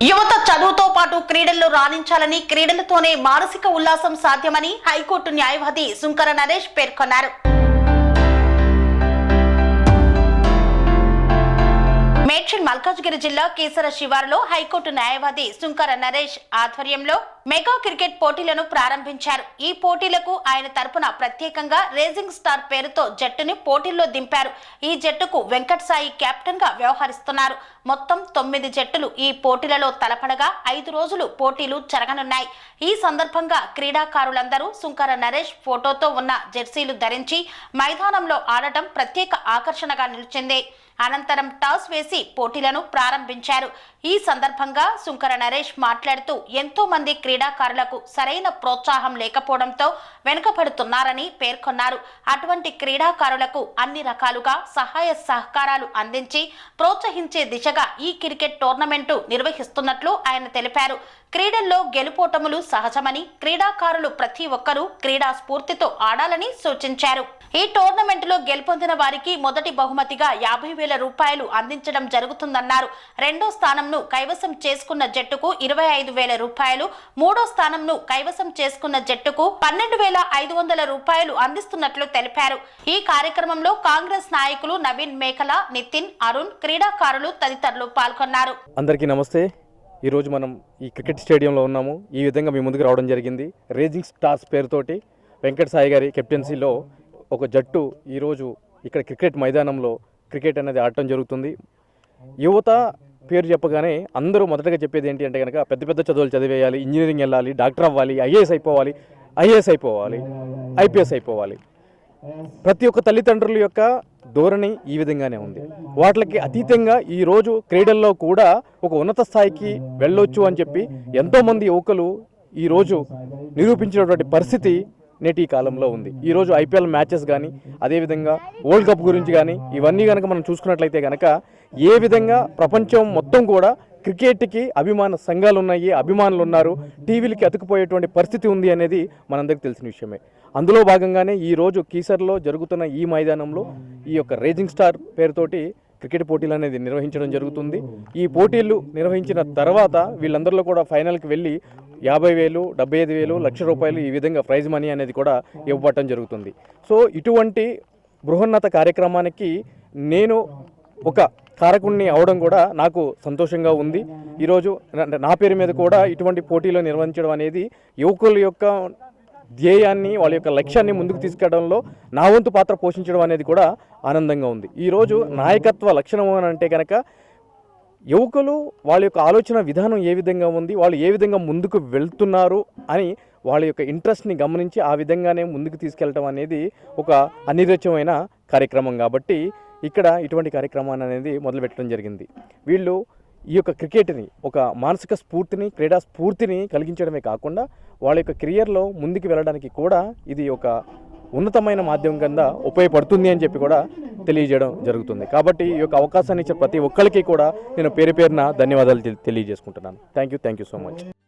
యువత చదువుతో పాటు క్రీడల్లో రాణించాలని క్రీడలతోనే మానసిక ఉల్లాసం సాధ్యమని హైకోర్టు న్యాయవాది సుంకర నరేష్ పేర్కొన్నారు. మేడ్చల్ మల్కాజ్గిరి జిల్లా కేసర శివారులో హైకోర్టు న్యాయవాది సుంకర నరేష్ ఆధ్వర్యంలో మెగా క్రికెట్ పోటీలను ప్రారంభించారు. ఈ పోటీలకు ఆయన తరపున ప్రత్యేకంగా రేసింగ్ స్టార్ పేరుతో జట్టుని పోటీల్లో దింపారు. ఈ జట్టుకు వెంకట్ సాయి కెప్టెన్గా వ్యవహరిస్తున్నారు. మొత్తం తొమ్మిది జట్టులు ఈ పోటీలలో తలపడగా ఐదు రోజులు పోటీలు జరగనున్నాయి. ఈ సందర్భంగా క్రీడాకారులందరూ సుంకర నరేష్ ఫోటోతో ఉన్న జెర్సీలు ధరించి మైదానంలో ఆడటం ప్రత్యేక ఆకర్షణగా నిలిచింది. అనంతరం టాస్ వేసి పోటీలను ప్రారంభించారు. ఈ సందర్భంగా సుంకర నరేష్ మాట్లాడుతూ ఎంతో మంది క్రీడాకారులకు సరైన ప్రోత్సాహం లేకపోవడంతో వెనుకబడుతున్నారని పేర్కొన్నారు. అటువంటి క్రీడాకారులకు అన్ని రకాలుగా సహాయ సహకారాలు అందించి ప్రోత్సహించే దిశగా ఈ క్రికెట్ టోర్నమెంటు నిర్వహిస్తున్నట్లు ఆయన తెలిపారు. క్రీడల్లో గెలుపోటములు సహజమని క్రీడాకారులు ప్రతి ఒక్కరూ క్రీడా స్ఫూర్తితో ఆడాలని సూచించారు. ఈ టోర్నమెంటులో గెలుపొందిన వారికి మొదటి బహుమతిగా యాభై వేల రూపాయలు అందించడం జరుగుతుందన్నారు. రెండో స్థానంను కైవసం చేసుకున్న జట్టుకు ఇరవై ఐదు వేల రూపాయలు మూడో స్థానంను కైవసం చేసుకున్న జట్టుకు పన్నెండు వేల ఐదు వందల రూపాయలు అందిస్తున్నట్లు తెలిపారు. ఈ కార్యక్రమంలో కాంగ్రెస్ నాయకులు నవీన్ మేకల నితిన్ అరుణ్ క్రీడాకారులు తదితరులు పాల్గొన్నారు. అందరికీ నమస్తే. ఈరోజు మనం ఈ క్రికెట్ స్టేడియంలో ఉన్నాము. ఈ విధంగా మీ ముందుకు రావడం జరిగింది. రేజింగ్ స్టార్స్ పేరుతోటి వెంకట సాయి గారి కెప్టెన్సీలో ఒక జట్టు ఈరోజు ఇక్కడ క్రికెట్ మైదానంలో క్రికెట్ అనేది ఆడటం జరుగుతుంది. యువత పేరు చెప్పగానే అందరూ మొదటగా చెప్పేది ఏంటి అంటే కనుక పెద్ద పెద్ద చదువులు చదివేయాలి ఇంజనీరింగ్ వెళ్ళాలి డాక్టర్ అవ్వాలి ఐఏఎస్ అయిపోవాలి ఐఏఎస్ అయిపోవాలి ఐపీఎస్ అయిపోవాలి. ప్రతి ఒక్క తల్లిదండ్రుల యొక్క ధోరణి ఈ విధంగానే ఉంది. వాటికి అతీతంగా ఈరోజు క్రీడల్లో కూడా ఒక ఉన్నత స్థాయికి వెళ్ళొచ్చు అని చెప్పి ఎంతోమంది యువకులు ఈరోజు నిరూపించినటువంటి పరిస్థితి నేటి ఈ కాలంలో ఉంది. ఈరోజు ఐపీఎల్ మ్యాచెస్ కానీ అదేవిధంగా వరల్డ్ కప్ గురించి కానీ ఇవన్నీ కనుక మనం చూసుకున్నట్లయితే కనుక ఏ విధంగా ప్రపంచం మొత్తం కూడా క్రికెట్కి అభిమాన సంఘాలు ఉన్నాయి అభిమానులు ఉన్నారు టీవీలకి అతుకుపోయేటువంటి పరిస్థితి ఉంది అనేది మనందరికీ తెలిసిన విషయమే. అందులో భాగంగానే ఈ రోజు కీసర్లో జరుగుతున్న ఈ మైదానంలో ఈ యొక్క రేజింగ్ స్టార్ పేరుతోటి క్రికెట్ పోటీలు అనేది నిర్వహించడం జరుగుతుంది. ఈ పోటీలు నిర్వహించిన తర్వాత వీళ్ళందరిలో కూడా ఫైనల్కి వెళ్ళి యాభై వేలు డెబ్బై ఐదు వేలు లక్ష రూపాయలు ఈ విధంగా ప్రైజ్ మనీ అనేది కూడా ఇవ్వటం జరుగుతుంది. సో ఇటువంటి బృహన్నత కార్యక్రమానికి నేను ఒక కారకుణ్ణి అవడం కూడా నాకు సంతోషంగా ఉంది. ఈరోజు నా- పేరు మీద కూడా ఇటువంటి పోటీలు నిర్వహించడం అనేది యువకుల యొక్క ధ్యేయాన్ని వాళ్ళ యొక్క లక్ష్యాన్ని ముందుకు తీసుకెళ్ళడంలో నా వంతు పాత్ర పోషించడం అనేది కూడా ఆనందంగా ఉంది. ఈరోజు నాయకత్వ లక్షణం అని అంటే కనుక యువకులు వాళ్ళ యొక్క ఆలోచన విధానం ఏ విధంగా ఉంది వాళ్ళు ఏ విధంగా ముందుకు వెళ్తున్నారు అని వాళ్ళ యొక్క ఇంట్రెస్ట్ని గమనించి ఆ విధంగానే ముందుకు తీసుకెళ్ళటం అనేది ఒక అనిరోచ్యమైన కార్యక్రమం కాబట్టి ఇక్కడ ఇటువంటి కార్యక్రమాన్ని అనేది మొదలుపెట్టడం జరిగింది. వీళ్ళు ఈ యొక్క క్రికెట్ని ఒక మానసిక స్ఫూర్తిని క్రీడా స్ఫూర్తిని కలిగించడమే కాకుండా వాళ్ళ యొక్క కెరియర్లో ముందుకు వెళ్ళడానికి కూడా ఇది ఒక ఉన్నతమైన మాధ్యమం కింద ఉపయోగపడుతుంది అని చెప్పి కూడా తెలియజేయడం జరుగుతుంది. కాబట్టి ఈ యొక్క అవకాశాన్ని ఇచ్చే ప్రతి ఒక్కరికి కూడా నేను పేరు పేరున ధన్యవాదాలు తెలి- తెలియజేసుకుంటున్నాను. Thank you thank you so much